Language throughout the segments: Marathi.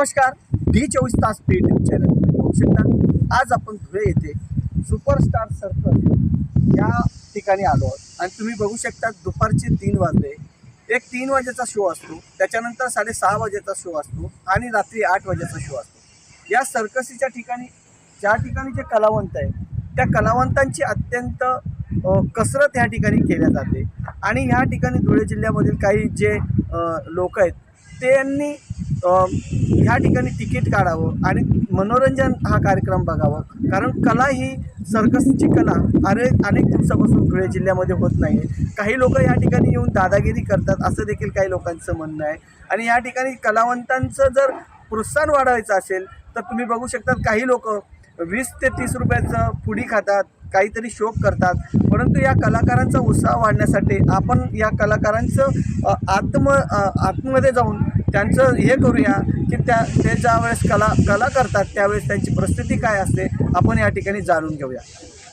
नमस्कार. डी चोवीस तास पे न्यूज चॅनल. बघू शकता आज आपण धुळे येथे सुपरस्टार सर्कल या ठिकाणी आलो आहोत. आणि तुम्ही बघू शकता दुपारचे तीन वाजले. एक तीन वाजेचा शो असतो. त्याच्यानंतर साडेसहा वाजेचा शो असतो. आणि रात्री आठ वाजेचा शो असतो. या सर्कसीच्या ठिकाणी ज्या ठिकाणी जे कलावंत आहे त्या कलावंतांची अत्यंत कसरत ह्या ठिकाणी केल्या जाते. आणि ह्या ठिकाणी धुळे जिल्ह्यामधील काही जे लोक आहेत त्यांनी ह्या ठिकाणी तिकीट काढावं आणि मनोरंजन हा कार्यक्रम बघावा. कारण कला ही सर्कसची कला. अनेक अनेक दिवसापासून धुळे जिल्ह्यामध्ये होत नाही आहे काही लोक या ठिकाणी येऊन दादागिरी करतात असं देखील काही लोकांचं म्हणणं आहे. आणि या ठिकाणी कलावंतांचं जर प्रोत्साहन वाढवायचं असेल तर तुम्ही बघू शकता काही लोक वीस ते तीस रुपयाचं पुडी खातात काहीतरी शोक करतात. परंतु या कलाकारांचा उत्साह वाढण्यासाठी आपण या कलाकारांचं आत्म आत्ममध्ये आतमध्ये जाऊन त्यांचं हे करूया की त्या ते ज्यावेळेस कला कला करतात त्यावेळेस त्यांची परिस्थिती काय असते आपण या ठिकाणी जाणून घेऊया.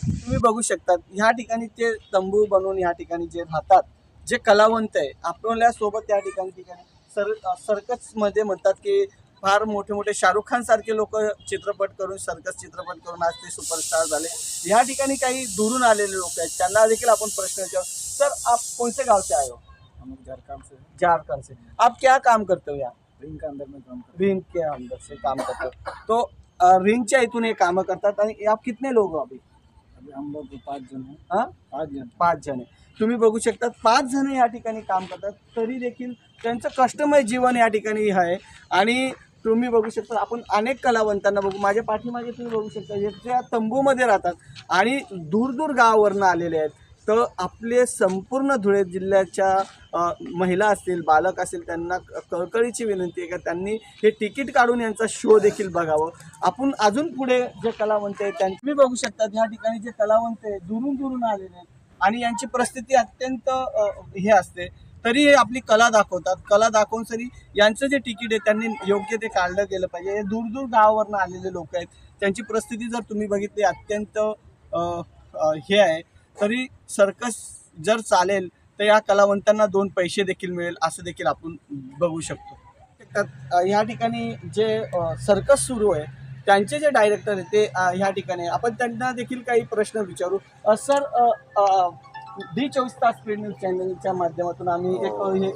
तुम्ही बघू शकतात ह्या ठिकाणी ते तंबू बनवून ह्या ठिकाणी जे राहतात जे कलावंत आहे आपल्यासोबत त्या ठिकाणी ठिकाणी सर सर्कसमध्ये म्हणतात की फार मोठे मोठे शाहरुख खान सारखे लोक चित्रपट करून सर्कस चित्रपट करून आज ते सुपरस्टार झाले. या ठिकाणी काही दुरून आलेले लोक आहेत त्यांना देखील आपण प्रश्न विचारू. सर आप कोणते गावचे गाव हम झारखंड से झारखंड से। आप क्या काम करते हो यहाँ? रिंग के अंदर में काम करते रिंग के अंदर से काम करते हो। तो रिंगच्या इथून हे कामं करतात आणि आप कितने लोग हो अभी? अभी हम लोग पाँच जन हैं। हां? पाँच जन। पाच जण आहे तुम्ही बघू शकता पाच जण या ठिकाणी काम करतात तरी देखील त्यांचं कष्टमय जीवन या ठिकाणी आहे. आणि तुम्ही बघू शकता आपण अनेक कलावंतांना बघू माझ्या पाठीमागे तुम्ही बघू शकता जे त्या तंबूमध्ये राहतात आणि दूर दूर गावावरनं आलेले आहेत. तर आपले संपूर्ण धुळे जिल्ह्याच्या महिला असतील बालक असतील त्यांना कळकळीची विनंती आहे का त्यांनी हे तिकीट काढून यांचा शो देखील बघावं. आपण अजून पुढे जे कलावंत आहेत त्यांनी तुम्ही बघू शकतात ह्या ठिकाणी जे कलावंत आहेत दुरून दुरून आलेले आहेत. आणि यांची परिस्थिती अत्यंत हे असते. तरी हे आपली कला दाखवतात. कला दाखवून सरी यांचं जे तिकीट आहे त्यांनी योग्य ते काढलं गेलं पाहिजे. हे दूर दूर गावावरनं आलेले लोक आहेत. त्यांची परिस्थिती जर तुम्ही बघितली अत्यंत हे आहे. तरी सर्कस जर चालेल तर या कलावंतांना दोन पैसे देखील मिळेल असं देखील आपण बघू शकतो. ह्या ठिकाणी जे सर्कस सुरू आहे त्यांचे जे डायरेक्टर आहेत ते ह्या ठिकाणी आहे. आपण त्यांना देखील काही प्रश्न विचारू. सर डी चोवीस तास स्पीड न्यूज चॅनलच्या माध्यमातून आम्ही एक हे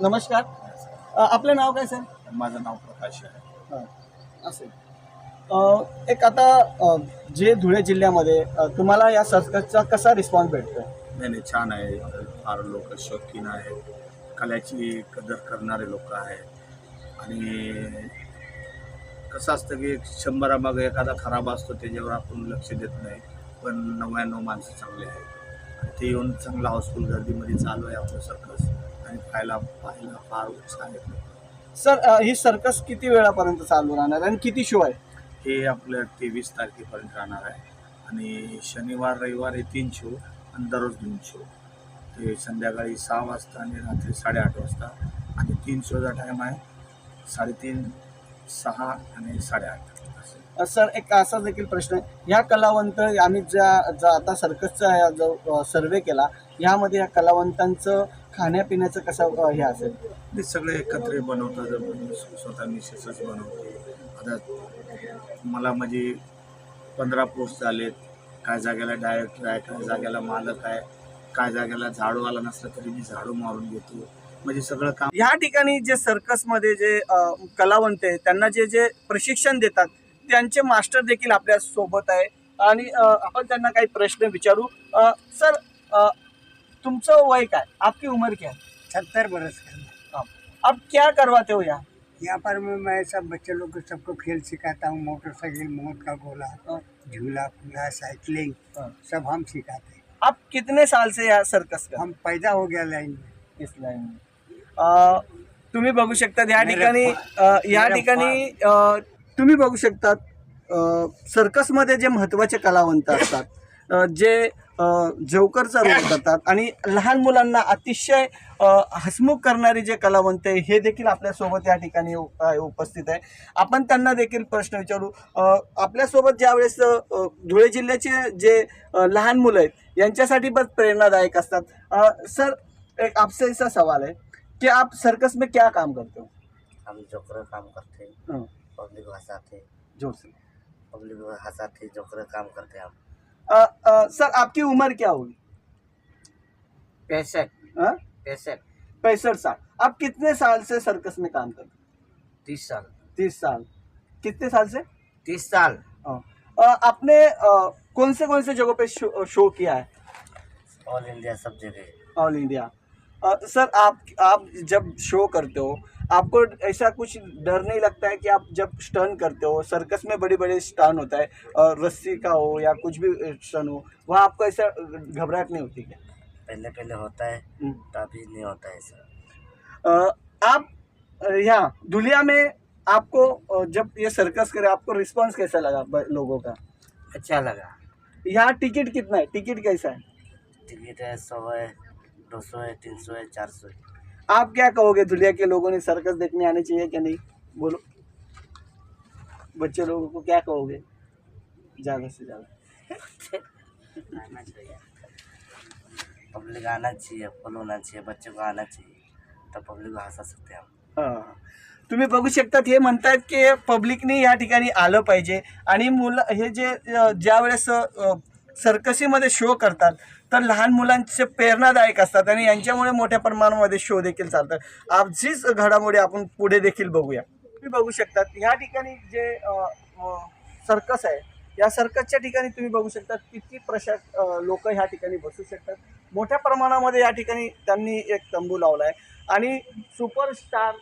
नमस्कार. आपलं नाव काय सर? माझं नाव प्रकाश आहे. असेल एक आता जे धुळे जिल्ह्यामध्ये तुम्हाला या सर्कसचा कसा रिस्पॉन्स भेटतोय? नाही नाही छान आहे. फार लोक शौकीन आहेत. कलेची कदर करणारे लोक आहेत. आणि कसं असतं की शंभरामागं एखादा खराब असतो त्याच्यावर आपण लक्ष देत नाही. पण नव्याण्णव माणसं चांगले आहेत. ते येऊन चांगला हाऊसफुल गर्दीमध्ये चालू आहे आपलं सर्कस आणि पाहायला पाहायला फार उत्साह आहे. सर ही सर्कस किती वेळापर्यंत चालू राहणार? आणि किती शो आहे? हे आपलं तेवीस तारखेपर्यंत राहणार आहे. आणि शनिवार रविवार हे तीन शो आणि दररोज दोन शो ते संध्याकाळी सहा वाजता आणि रात्री साडेआठ वाजता. आणि तीन शोचा टाईम आहे साडेतीन सहा आणि साडेआठ. सर एक असा देखील प्रश्न आहे. ह्या कलावंत आम्ही ज्या ज्या आता सर्कसचा ह्या जो सर्वे केला ह्यामध्ये या कलावंतांचं खाण्यापिण्याचं कसं हे असेल? ते सगळे एकत्र बनवतात. स्वतः मिसेसच बनवते. आता मला म्हणजे पंधरा पोस्ट झालेत. काय जागेला डायरेक्टर आहे काय जागेला मालक आहे काय जागेला झाडू आला नसला तरी मी झाडू मारून घेतो. म्हणजे सगळं काम ह्या ठिकाणी जे सर्कसमध्ये जे कलावंत आहेत त्यांना जे जे प्रशिक्षण देतात त्यांचे मास्टर देखील आपल्यासोबत आहे. आणि आपण त्यांना काही प्रश्न विचारू. अ, सर तुमचं वय काय? आपकी उम्र क्या सत्तर बरस का अब क्या करवाते हो यहाँ यहाँ पर मैं मैं सब बच्चे लोग को सबको खेल सिखाता हूँ मोटरसाइकिल मौत का गोला। झूला फूला साइकिलिंग। सब हम सिखाते हैं आप कितने साल से या सर्कस का हम पैदा हो गया लाइन में इस लाईन अ, तुम्ही बघू शकता या ठिकाणी या ठिकाणी तुम्ही बघू शकतात सर्कसमध्ये जे महत्त्वाचे कलावंत असतात जे अ, जोकरचा रोल करतात. आणि लहान मुलांना अतिशय हसमुख करणारे जे कलावंत आहे हे देखील आपल्यासोबत या ठिकाणी उपस्थित आहे. आपण त्यांना देखील प्रश्न विचारू. आपल्यासोबत ज्यावेळेस धुळे जिल्ह्याचे जे लहान मुलं आहेत यांच्यासाठी पण प्रेरणादायक असतात. सर एक आपसे ऐसा सवाल है कि आप सर्कस में क्या काम करते हो? हम जोकर काम करते हाँ, पब्लिक हंसाते जोर से. पब्लिक हंसाते जोकर काम करते हम। सर आपकी उम्र क्या होगी? पैंसठ। हाँ? पैंसठ। पैंसठ साल। आप कितने साल से सर्कस में काम करते हैं? तीस साल। तीस साल। कितने साल से? तीस साल। हाँ। आपने कौन से कौन से जगहों पे शो, शो किया है? ऑल इंडिया सब जगह। All India. सर आप आप जब शो करते हो आपको ऐसा कुछ डर नहीं लगता है कि आप जब स्टर्न करते हो सर्कस में बड़े बड़े स्टर्न होता है और रस्सी का हो या कुछ भी स्टर्न हो वहाँ आपको ऐसा घबराहट नहीं होती क्या? पहले पहले होता है हम्म। तो नहीं होता है सर अ, आप यहाँ दुलिया में आपको जब ये सर्कस करे आपको रिस्पांस कैसा लगा लोगों का? अच्छा लगा। यहाँ टिकट कितना है? टिकट कैसा है? टिकट है सौ है दो सौ है तीन सौ है चार सौ है। आप क्या कहोगे? दुनिया के लोगों ने सर्कस देखने आने चाहिए क्या नहीं? बोलो। बच्चे लोगों को क्या कहोगे? ज़्यादा से ज़्यादा। आना चाहिए पब्लिक आना चाहिए फॉलो होना चाहिए बच्चे को आना चाहिए। तब पब्लिक हंसा सकते हैं हम। हाँ. तुम्ही बघू शकतात हे म्हणतात की पब्लिकने या ठिकाणी आलं पाहिजे. आणि मुलं हे जे ज्या वेळेस सर्कसीमध्ये शो करतात. तर लहान मुलांचे प्रेरणादायक असतात आणि यांच्यामुळे मोठ्या प्रमाणामध्ये शो देखील चालतात. आजचीच घडामोडी आपण पुढे देखील बघूया. तुम्ही बघू शकतात ह्या ठिकाणी जे सर्कस आहे या सर्कसच्या ठिकाणी तुम्ही बघू शकता किती प्रशास लोक ह्या ठिकाणी बसू शकतात. मोठ्या प्रमाणामध्ये या ठिकाणी त्यांनी एक तंबू लावला आहे आणि सुपरस्टार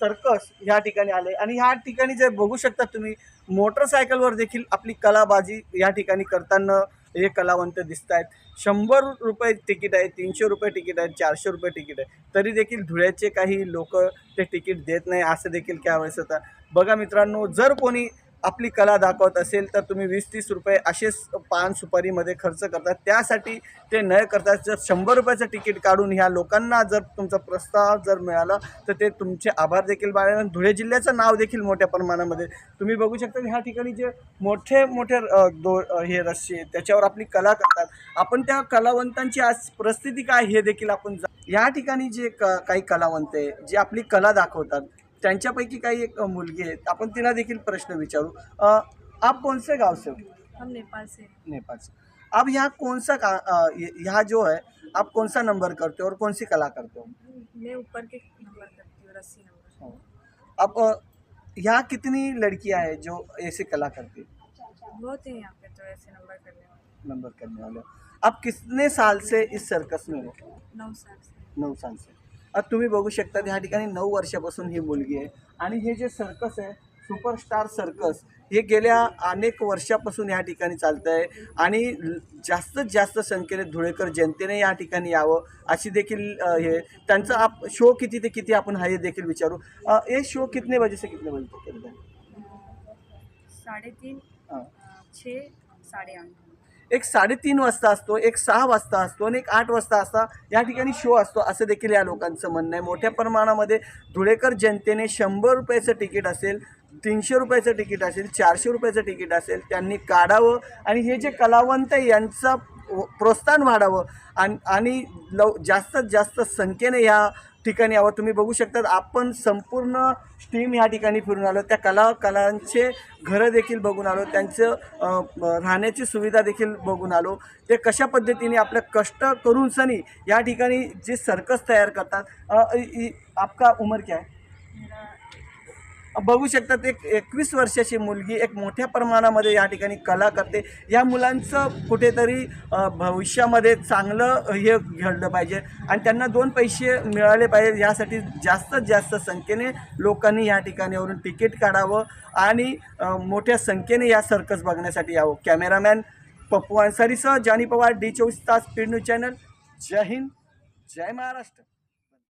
सर्कस ह्या ठिकाणी आले आणि ह्या ठिकाणी जे बघू शकता तुम्ही मोटरसायकलवर देखील आपली कलाबाजी या ठिकाणी करताना हे कलावंत दिसत आहेत शंभर रुपये तिकीट आहे तीनशे रुपये तिकीट आहे चारशे रुपये तिकीट आहे. तरी देखील धुळ्याचे काही लोक ते तिकीट देत नाही असं देखील त्यावेळेस होतं. बघा मित्रांनो जर कोणी आपली कला दाखवत असेल तर तुम्ही वीस तीस रुपये असेच पान सुपारीमध्ये खर्च करतात. त्यासाठी ते न करता जर शंभर रुपयाचं तिकीट काढून ह्या लोकांना जर तुमचा प्रस्ताव जर मिळाला तर ते तुमचे आभार देखील बाळगणार धुळे जिल्ह्याचं नाव देखील मोठ्या प्रमाणामध्ये. तुम्ही बघू शकता की ह्या ठिकाणी जे मोठे मोठे दो हे रस्से त्याच्यावर आपली कला करतात. आपण त्या कलावंतांची आज परिस्थिती काय हे देखील आपण जा- या ठिकाणी जे क काही कलावंत आहे जे आपली कला दाखवतात त्यांच्यापैकी काही एक मुलगी आहेत आपण तिला देखील प्रश्न विचारू. अ, आप कौन से गाव से हो? हम नेपाल से. नेपाल से. अब यहाँ कौन सा का अ, ये- यहाँ जो है आप कौन सा नंबर करते हो और कौन सी कला करते हो? मैं ऊपर के नंबर करती हूँ रस्सी नंबर. अब अ, यहाँ कितनी लड़कियाँ हैं जो ऐसे कला करती हैं? बहुत है यहाँ पे तो ऐसे नंबर करने वाले. नंबर करने वाले। आप कितने साल से इस सर्कस में हो? नौ साल से. नऊ साल से। तुम्ही बघू शकता ह्या ठिकाणी नऊ वर्षापासून ही मुलगी आहे. आणि हे जे सर्कस आहे सुपरस्टार सर्कस हे गेल्या अनेक वर्षापासून या ठिकाणी चालतं आहे आणि जास्तीत जास्त संख्येने धुळेकर जनतेने या ठिकाणी यावं अशी देखील हे त्यांचं आप शो किती ते किती आपण हा हे देखील विचारू. ये शो कितने बजे से कितने बजे तक चलता है साढ़े तीन हाँ. छः साढ़े आठ एक साडेतीन वाजता असतो एक सहा वाजता असतो आणि एक आठ वाजता असता या ठिकाणी शो असतो असं देखील या लोकांचं म्हणणं आहे. मोठ्या प्रमाणामध्ये धुळेकर जनतेने शंभर रुपयाचं तिकीट असेल तीनशे रुपयाचं तिकीट असेल चारशे रुपयाचं तिकीट असेल त्यांनी काढावं आणि हे जे कलावंत आहे यांचा प्रोत्साहन वाढावं. आणि आणि लव जास्तीत जास्त संख्येने ह्या ठिकाणी यावं तुम्ही बघू शकतात आपण संपूर्ण स्टीम या ठिकाणी फिरून आलो. त्या कला कलांचे घरं देखील बघून आलो. त्यांचं राहण्याची सुविधा देखील बघून आलो. ते कशा पद्धतीने आपलं कष्ट करून सनी या ठिकाणी जे सर्कस तयार करतात आपका उमर क्या है? बघू शकतात एक एकवीस वर्षाची मुलगी एक मोठ्या प्रमाणामध्ये या ठिकाणी कला करते. या मुलांचं कुठेतरी भविष्यामध्ये चांगलं हे घडलं पाहिजे. आणि त्यांना दोन पैसे मिळाले पाहिजे यासाठी जास्तीत जास्त संख्येने लोकांनी या ठिकाणीवरून तिकीट काढावं आणि मोठ्या संख्येने या सर्कस बघण्यासाठी यावं. कॅमेरामॅन पप्पू अन्सारीसह जानी पवार डी चोवीस तास पीड न्यूज चॅनल. जय हिंद जय महाराष्ट्र.